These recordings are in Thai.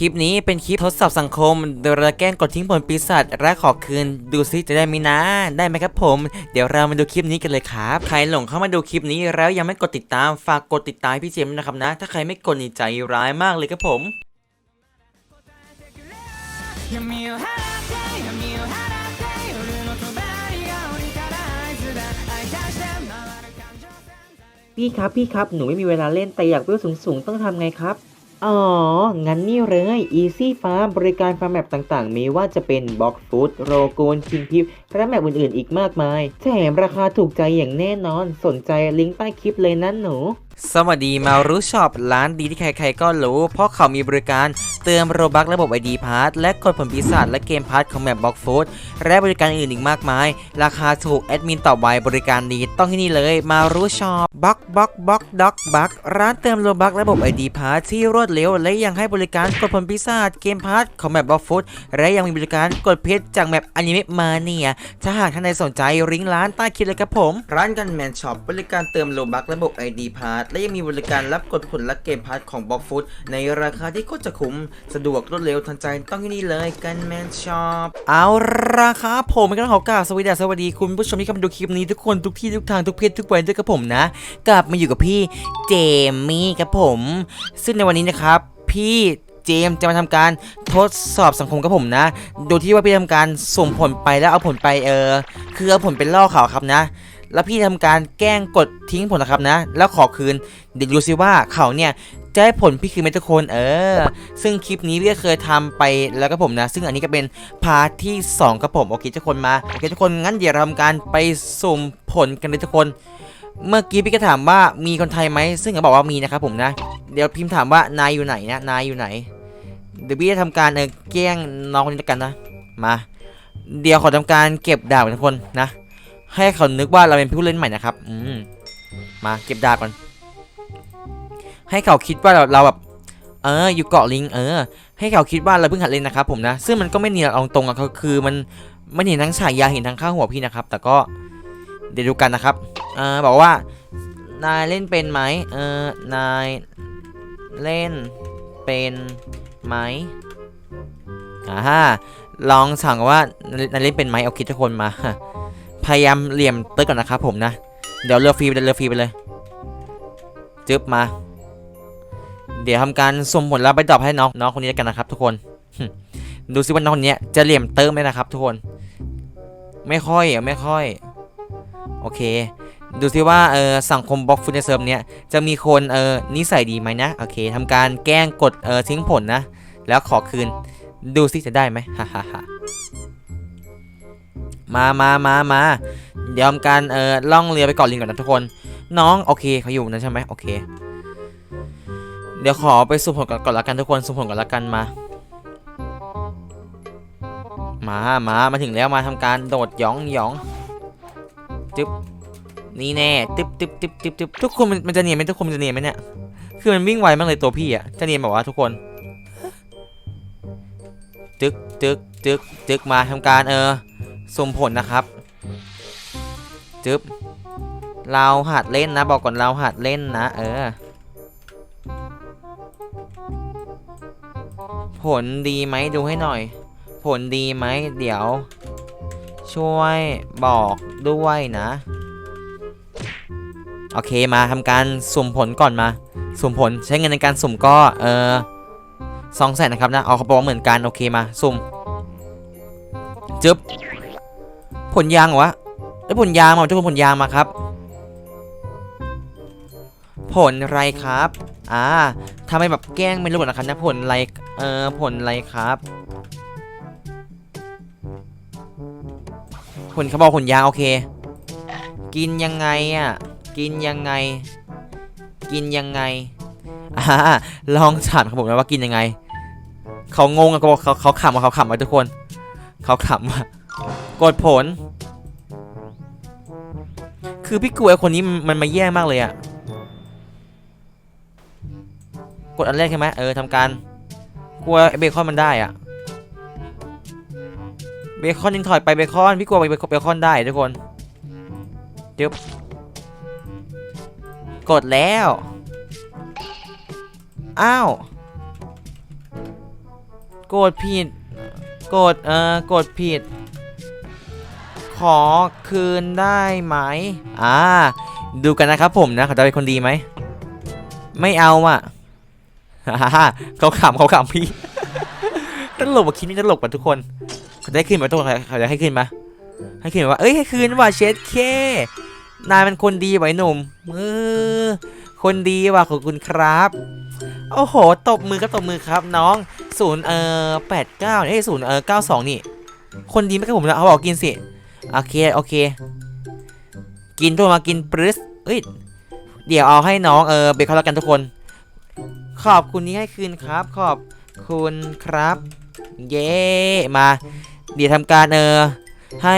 คลิปนี้เป็นคลิปทดสอบสังคม โดยเราแกล้งกดทิ้งผลปีศาจและขอคืน ดูซิจะได้ไหมนะ ได้ไหมครับผม เดี๋ยวเรามาดูคลิปนี้กันเลยครับ ใครหลงเข้ามาดูคลิปนี้แล้วยังไม่กดติดตามฝากกดติดตามพี่เจมส์นะครับนะ ถ้าใครไม่กดนี่ใจร้ายมากเลยครับผมพี่ครับพี่ครับหนูไม่มีเวลาเล่นแต่อยากเวลสูงๆต้องทำไงครับ อ๋อ งั้นนี่เลย Easy Farm บริการฟาร์มแมปต่างๆ มีว่าจะเป็น Box Food โรโกนคิงพิปและแมปอื่นๆ อีกมากมาย แถมราคาถูกใจอย่างแน่นอน สนใจลิงก์ใต้คลิปเลยนะหนู สวัสดีมารู้ช็อปร้านดีที่ใครๆก็รู้ เพราะเขามีบริการเติมโรบักระบบ ID พาร์และกดผลปีศาจและเกมพาร์ของแมปบ็อกฟูดและบริการอื่นอีกมากมาย ราคาถูกแอดมินตอบไวบริการดีต้องที่นี่เลย มารู้ช็อปบ็อกบ็อกบ็อกด็อกบักร้านเติมโรบักระบบ ID พาร์ที่รวดเร็ว และยังให้บริการกดผลปีศาจเกมพาร์ของแมปบ็อกฟูดและยังมีบริการกดเพชรจากแมปอนิเมะมาเนียถ้าหากท่านใดสนใจริงก์ร้านใต้คลิปเลยครับผม ร้านกันแมนช็อปบริการเติมโลบักระบบ ID พาร์และยังมีบริการรับกดผลและเกมพาร์ของบ็อกฟูดในราคาที่โคตรจะคุ้มสะดวกรวดเร็วทันใจต้องที่นี่เลยกันแมนช็อปเอาราคาผมเป็นกันขอกล่าวสวัสดีสวัสดีคุณผู้ชมที่เข้ามาดูคลิปนี้ทุกคนทุกที่ทุกทางทุกเพศทุกวัยด้วยกับผมนะ กลับมาอยู่กับพี่เจมมี่ครับผม ซึ่งในวันนี้นะครับพี่เจมจะมาทำการทดสอบสังคมกับผมนะ โดยที่ว่าพี่ทำการส่งผลไปแล้วเอาผลไปเออ คือเอาผลเป็นล่อเขาครับนะ แล้วพี่ทำการแกล้งกดทิ้งผลนะครับนะ แล้วขอคืน เดี๋ยวดูซิว่าเขาเนี่ยจะให้ผลพี่คืนไหมทุกคนเออ ซึ่งคลิปนี้พี่ก็เคยทำไปแล้วก็ผมนะ ซึ่งอันนี้ก็เป็นพาร์ทที่2ครับผมโอเคทุกคนมาโอเคทุกคนงั้นเดี๋ยวเราทำการไปสุ่มผลกันเลยทุกคน เมื่อกี้พี่ก็ถามว่ามีคนไทยไหมซึ่งเขาบอกว่ามีนะครับผมนะ เดี๋ยวพิมพ์ถามว่านายอยู่ไหนนะนายอยู่ไหน เดี๋ยวพี่จะทำการเออแกล้งน้องคนนี้ล้วกันนะมา เดี๋ยวขอทำการเก็บดาบก่อนทุกคนนะ ให้เขานึกว่าเราเป็นผู้เล่นใหม่นะครับ อืมมาเก็บดาบก่อนให้เขาคิดว่าเราเราแบบเอออยู่เกาะลิงเออ ให้เขาคิดว่าเราเพิ่งหัดเล่นนะครับผมนะ ซึ่งมันก็ไม่เนียนเอาตรงอะคือมันไมันเห็นทั้งฉายาเห็นทั้งข้าหัวพี่นะครับ แต่ก็เดี๋ยวดูกันนะครับเออบอกว่านายเล่นเป็นไหมเออนาย เล่นเป็นไหมอ่าฮะลองสั่งว่านายเล่นเป็นไหมเอาคิดทุกคนมา พยายามเหลี่ยมเติร์ก่อนนะครับผมนะ เดี๋ยวเลือกฟรีไปเลยเลือกฟรีไปเลยจึ๊บมา เดี๋ยวทำการสุมผลแลัพธ์ไปดรอปให้น้องน้องคนนี้กันนะครับ ทุกคนดูซิว่าน้องคนนี้จะเหลี่ยมเติมไหมนะครับ ทุกคน ไม่ค่อยไม่ค่อย โอเค ดูซิว่าเออสังคมบล็อกฟูดในเซิร์ฟเนี้ยจะมีคนเออนิสัยดีไหมนะโอเคทำการแกล้งกดเออทิ้งผลนะ แล้วขอคืน ดูซิจะได้ไหมฮ่าฮ่าฮ่ามามามามาเดี๋ยวทำการเออล่องเรือไปเกาะลิงก่อนนะทุกคน น้องโอเคเขาอยู่นะใช่ไหมโอเค เดี๋ยวขอไปสุ่มผลก่อนก่อนละกันทุกคนสุ่มผลก่อนละกันมามา มา มาถึงแล้วมาทำการโดดหยองหยอง จึ๊บ นี่แน่ตึ๊บตึ๊บตึ๊บตึ๊บตึ๊บทุกคนมันมันจะเนียนไหมทุกคนมันจะเนียนไหมเนี่ย คือมันวิ่งไวมากเลยตัวพี่อะจะเนียนแบบว่าทุกคนจึกจึกจึกจึกมาทำการเออสมผลนะครับ จึ๊บ เราหัดเล่นนะ บอกก่อนเราหัดเล่นนะ เออ ผลดีไหมดูให้หน่อย ผลดีไหมเดี๋ยว ช่วยบอกด้วยนะ โอเคมาทำการสุ่มผลก่อนมาสุ่มผลใช้เงินในการสุ่มก็เออสองแสนนะครับนะเอาเขาบอกว่าเหมือนกันโอเคมาสุ่มจึ๊บผลยางเหรอวะไอ้ผลยางมาทุกคนผลยางมาครับ ผลอะไรครับอ่าทำไมแบบแกล้งไม่รู้นะครับนะผลอะไรเออผลอะไรครับ ผลเขาบอกผลยางโอเค กินยังไงอะ กินยังไง กินยังไงอ่าลองถามครับผมนะว่ากินยังไง เขางงอะเขาเขาเขาขำอะเขาขำอะทุกคน เขาขำอะกดผล คือพี่กลัวไอ้คนนี้มันมาแย่งมากเลยอะกดอันแรกใช่ไหมเออทำการกลัวเบคอนมันได้อะเบคอนยิงถอยไปเบคอนพี่กลัวเบคอนเบคอนได้ทุกคนจึ๊บ กดแล้ว อ้าว กดผิด กด เอ่อ กดผิด ขอคืนได้ไหม อ่า ดูกันนะครับผมนะ เขาจะเป็นคนดีไหม ไม่เอาอะฮ่าฮ่าเขาขำเขาขำพี่ ตลกว่ะคลิปนี้ตลกว่ะทุกคน เขาจะได้ขึ้นมาทุกคนเขาจะให้ขึ้นมาให้ขึ้นมาว่า เอ้ยให้คืนว่ะเชดเค นายเป็นคนดีไหวหนุ่มเออคนดีว่ะขอบคุณครับ โอ้โห ตบมือก็ตบมือครับน้องศูนย์เอ่อแปดเก้าเอ้ยศูนย์เอ่อเก้าสองนี่ คนดีไม่กับผมนะเขาบอกกินสิ โอเค โอเค กินตัวมากินปรึสเอ้ย เดี๋ยวเอาให้น้องเออเบคอนแล้วกันทุกคน ขอบคุณที่ให้คืนครับ ขอบคุณครับ เย้ มา เดี๋ยวทำการเออให้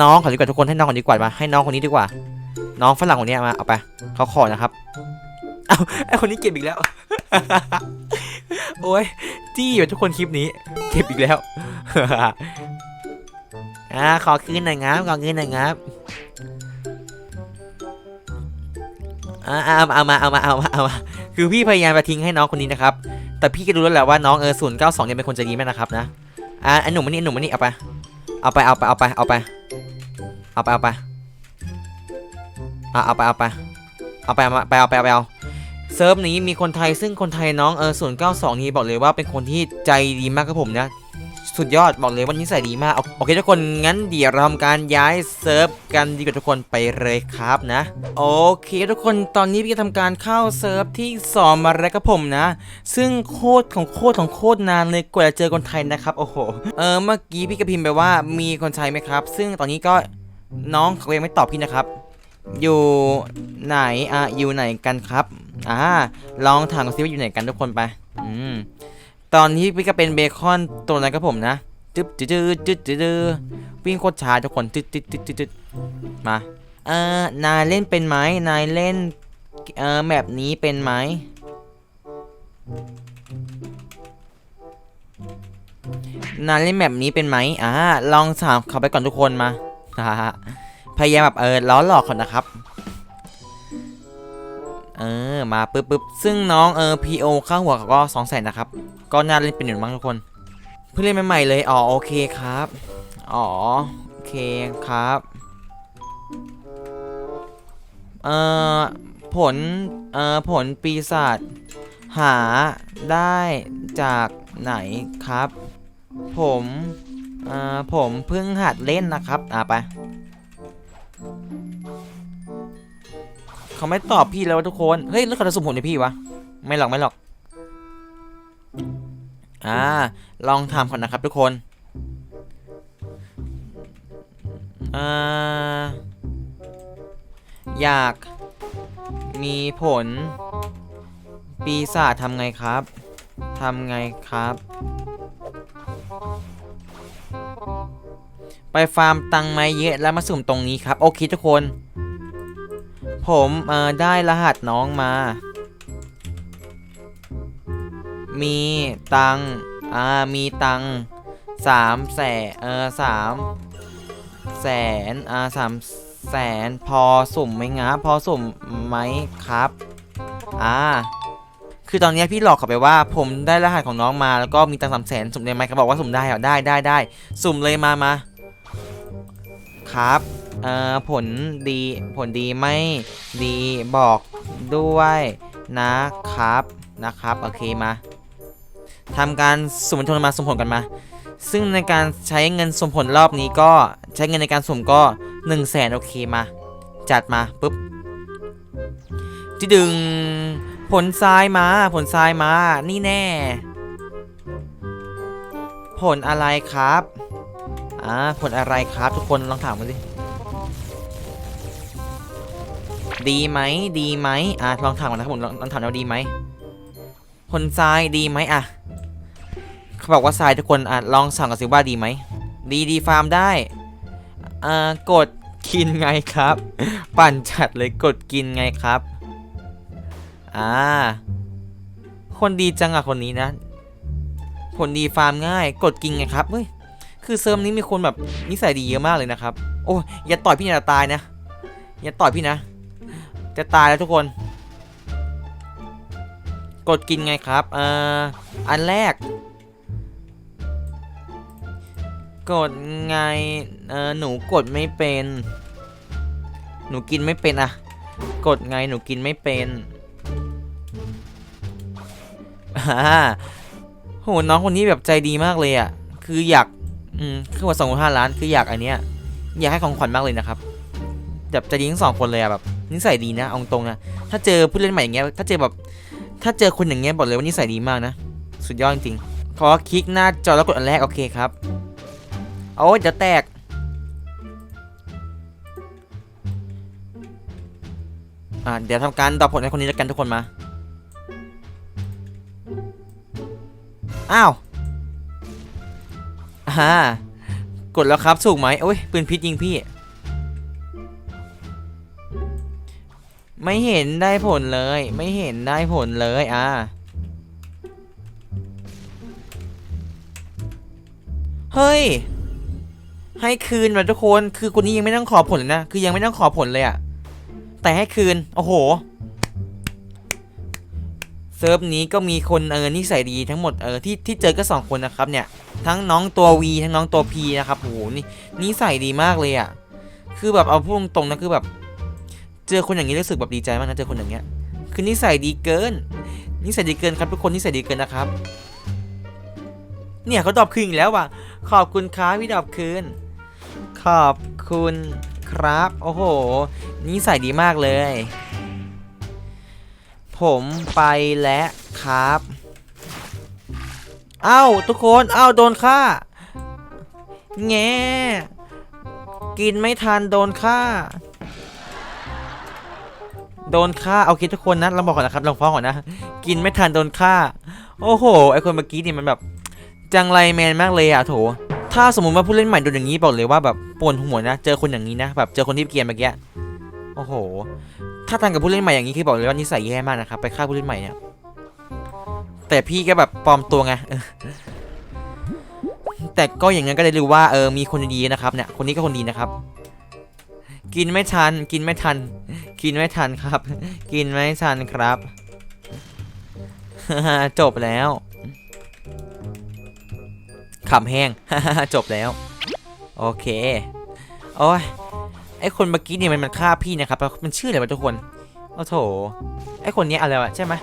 น้องขอดีกว่าทุกคนให้น้องก่อดีกว่ามาให้น้องคนนี้ดีกว่า น้องฝรั่งคนนี้มาเอาไปเขาขอนะครับเอาไอคนนี้เก็บอีกแล้ว โอ้ยจี้อยู่ทุกคนคลิปนี้ เก็บอีกแล้วอ่าขอคืนหน่อยครับขอคืนหน่อยครับอ่าเอามาเอามาเอามาเอามาามาคือพี่พยายามจะทิ้งให้น้องคนนี้นะครับ แต่พี่ก็รู้แล้วแหละว่าน้องเออศูนย์เก้าสองเนี่ยเป็นคนใจดีมากนะครับนะอ่าไอหนุ่มมันนี่ไอหนุ่มมันนี่เอาไปเอาไปเอาไปเอาไปเอาไปเอาไปเอาไป อ่าเอาไปเอาไปเอาไปเอาไปเอาไปเอาไปเอาเซิร์ฟนี้มีคนไทยซึ่งคนไทยน้องเออศูนย์เก้าสองนี้บอกเลยว่าเป็นคนที่ใจดีมากครับผมนะ สุดยอดบอกเลยว่านิสัยดีมากโอโอเคทุกคนงั้นเดี๋ยวเราทำการย้ายเซิร์ฟกันดีกว่าทุกคนไปเลยครับนะโอเคทุกคนตอนนี้พี่จะทำการเข้าเซิร์ฟที่สองมาแล้วครับผมนะ ซึ่งโคตรของโคตรของโคตรนานเลยกว่าจะเจอคนไทยนะครับโอ้โหเออเมื่อกี้พี่กระพิมพ์ไปว่ามีคนไทยไหมครับ ซึ่งตอนนี้ก็น้องเขายังไม่ตอบพี่นะครับ อยู่ไหนอะอยู่ไหนกันครับอ่าลองถามกันซิว่าอยู่ไหนกันทุกคนไปอืมตอนนี้พี่ก็เป็นเบคอนตัวนั้นครับผมนะจึ๊บจึ๊ดจึ๊ดจึ๊ดจึ๊ดวิ่งโคตรช้าทุกคนจึ๊ดจึ๊ดจึ๊ดจึ๊ดมาเอ่อนายเล่นเป็นไหมนายเล่นเอ่อแบบนี้เป็นไหมนายเล่นแบบนี้เป็นไหมอ่าลองถามเขาไปก่อนทุกคนมาฮ่า พยายามแบบเออล้อหลอกเขานะครับ เออมาปึ๊บปึ๊บซึ่งน้องเออ PO ค่าหัวเขาก็สองแสนนะครับ ก็น่าเล่นเป็นหนึ่งมั้งทุกคน เพิ่งเล่นใหม่ๆเลยอ๋อโอเคครับอ๋อโอเคครับเอ่อผลเอ่อผลปีศาจหาได้จากไหนครับ ผมเอ่อผมเพิ่งหัดเล่นนะครับอะไป เขาไม่ตอบพี่แล้วทุกคน เฮ้ยแล้วเขาจะสุ่มผมในพี่วะ ไม่หรอกไม่หรอก อ่า ลองทำก่อนนะครับทุกคน อ่า อยากมีผล ปีศาจทำไงครับ ทำไงครับ ไปฟาร์มตังไม้เยอะแล้วมาสุ่มตรงนี้ครับ โอเคทุกคน ผมเอ่อได้รหัสน้องมา มีตังอ่ามีตังสามแสนเออสามแสนอ่าสามแสนพอสุ่มไหมงะพอสุ่มไหมครับอ่าคือตอนนี้พี่หลอกเขาไปว่า ผมได้รหัสของน้องมาแล้วก็มีตังสามแสนสุ่มได้ไหมเขาบอกว่าสุ่มได้เหรอได้ได้ได้สุ่มเลยมามา ครับเอ่อผลดีผลดีไม่ดีบอกด้วยนะครับนะครับโอเคมาทำการสุ่มผลมาสุ่มผลกันมา ซึ่งในการใช้เงินสุ่มผลรอบนี้ก็ใช้เงินในการสุ่มก็1นึ่งแสนโอเคมา จัดมาปุ๊บที่ดึงผลทรายมาผลทรายมานี่แน่ ผลอะไรครับ อ่าผลอะไรครับทุกคนลองถามมาสิดีไหมดีไหมอะลองถามก่อนนะครับผมลองลองถามว่าดีไหมผลทรายดีไหมอะเขาบอกว่าทรายทุกคนอะลองสั่งกับซิว่าดีไหมดีดีฟาร์มได้อ่ากดกินไงครับ ปั่นจัดเลยกดกินไงครับอ่าคนดีจังอะคนนี้นะ คนดีฟาร์มง่าย กดกินไงครับเฮ้ย คือเซิร์ฟนี้มีคนแบบนิสัยดีเยอะมากเลยนะครับ โอ้ยอย่าต่อยพี่นะตายนะอย่าต่อยพี่นะ จะตายแล้วทุกคน กดกินไงครับอ่ออันแรก กดไงเออหนูกดไม่เป็น หนูกินไม่เป็นอะกดไงหนูกินไม่เป็นอ่าโหน้องคนนี้แบบใจดีมากเลยอะคืออยาก อืมคือว่าสองห้าล้านคืออยากอันเนี้ยอยากให้ของขวัญมากเลยนะครับแบบจดีทั้งสองคนเลยอะแบบนิสัยดีนะเอาตรงนะถ้าเจอผู้เล่นใหม่อย่างเงี้ยถ้าเจอแบบถ้าเจอคนอย่างเงี้ยบอกเลยว่านิสัยดีมากนะสุดยอดจริงๆขอคลิกหน้าจอแล้วกดอันแรกโอเคครับโอ้ยเดี๋ยวแตกอ่าเดี๋ยวทำการดรอปผลให้คนนี้แล้วกันทุกคนมา อ้าว อ่ากดแล้วครับถูกไหมโอ้ยปืนพิษยิงพี่ ไม่เห็นได้ผลเลย ไม่เห็นได้ผลเลยอ่าเฮ้ย ให้คืนว่ะทุกคน คือคนนี้ยังไม่ต้องขอผลเลยนะ คือยังไม่ต้องขอผลเลยอะแต่ให้คืน โอ้โห เซิร์ฟนี้ก็มีคนเออนิสัยดีทั้งหมดเออที่ที่เจอก็สองคนนะครับเนี่ยทั้งน้องตัว V ทั้งน้องตัว P นะครับโหนี่นิสัยดีมากเลยอะคือแบบเอาพูดตรงๆนะคือแบบ เจอคนอย่างนี้รู้สึกแบบดีใจมากนะเจอคนอย่างเงี้ย คือนิสัยดีเกินนิสัยดีเกินครับทุกคนนิสัยดีเกินนะครับ เนี่ยเขาตอบคืนอีกแล้วว่ะขอบคุณครับพี่ดอบคืน ขอบคุณครับ โอ้โหนิสัยดีมากเลย ผมไปแล้วครับ เอ้าทุกคนเอ้าโดนฆ่า แงกินไม่ทันโดนฆ่า โดนฆ่าโอเคทุกคนนะเราบอกก่อนนะครับลองฟ้องก่อนนะ กินไม่ทันโดนฆ่า โอ้โหไอคนเมื่อกี้นี่มันแบบ จังไรแมนมากเลยอะโถถ้าสมมติว่าผู้เล่นใหม่โดนอย่างนี้บอกเลยว่าแบบปวดหัวนะ เจอคนอย่างนี้นะแบบเจอคนที่เกียนเมื่อกี้ โอ้โห ถ้าทางกับผู้เล่นใหม่อย่างนี้คือบอกเลยว่านิสัยแย่มากนะครับ ไปฆ่าผู้เล่นใหม่เนี่ย แต่พี่ก็แบบปลอมตัวไง แต่ก็อย่างนั้นก็ได้รู้ว่าเออ มีคนดีนะครับเนี่ย คนนี้ก็คนดีนะครับ กินไม่ทัน กินไม่ทัน กินไม่ทันครับ กินไม่ทันครับ จบแล้วขำแห้ง จบแล้ว โอเค โอ้ย ไอคนเมื่อกี้เนี่ยมันมันฆ่าพี่นะครับมันชื่ออะไรวะทุกคนโอ้โถไอคนนี้อะไรวะใช่ไหม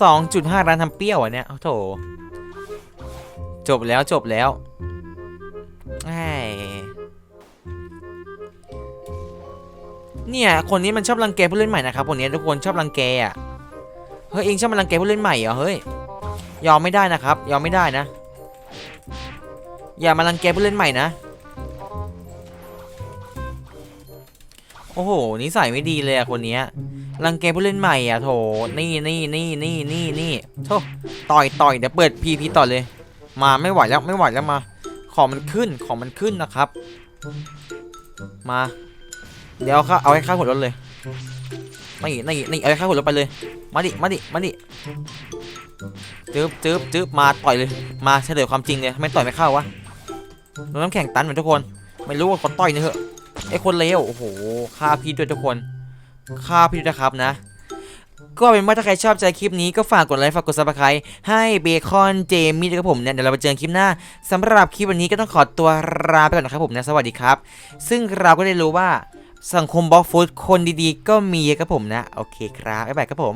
สองจุดห้าร้านทำเปรี้ยวอะเนี่ยโอ้โถจบแล้วจบแล้วไอ้เนี่ยคนนี้มันชอบรังแกผู้เล่นใหม่นะครับคนนี้ทุกคนชอบรังแกอะเฮ้ยเองชอบมารังแกผู้เล่นใหม่เหรอเฮ้ยยอมไม่ได้นะครับ ยอมไม่ได้นะ อย่ามารังแกผู้เล่นใหม่นะ โอ้โหนิสัยไม่ดีเลยอะคนนี้รังแกผู้เล่นใหม่อะโถนี่นี่นี่นี่นี่นี่โถต่อยต่อยเดี๋ยวเปิดพีพีต่อเลย มาไม่ไหวแล้วไม่ไหวแล้วมา ของมันขึ้นของมันขึ้นนะครับ มา เดี๋ยวเขาเอาให้ข้าหัวรถเลยนี่นี่นี่เอาให้ข้าหัวรถไปเลย มาดิมาดิมาดิจึ๊บจึ๊บจึ๊บมาต่อยเลยมาเฉลยความจริงเลยทำไม่ต่อยไม่เข้าวะโดนน้ำแข็งตันเหมือนทุกคน ไม่รู้ว่าคนต่อยเนี่ยเหอะ ไอคนเลวโอ้โหฆ่าพี่ด้วยทุกคนฆ่าพี่ด้วยนะครับนะ ก็เป็นว่าถ้าใครชอบใจคลิปนี้ก็ฝากกดไลค์ฝากกดซับสไครต์ให้เบคอนเจมี่ด้วยครับผมเนี่ยเดี๋ยวเราไปเจอกันคลิปหน้าสำหรับคลิปวันนี้ก็ต้องขอตัวลาไปก่อนนะครับผมนะสวัสดีครับ ซึ่งเราก็ได้รู้ว่าสังคมบล็อกฟูดคนดีๆ ก็มีครับผมนะ โอเคครับบ๊ายบายครับผม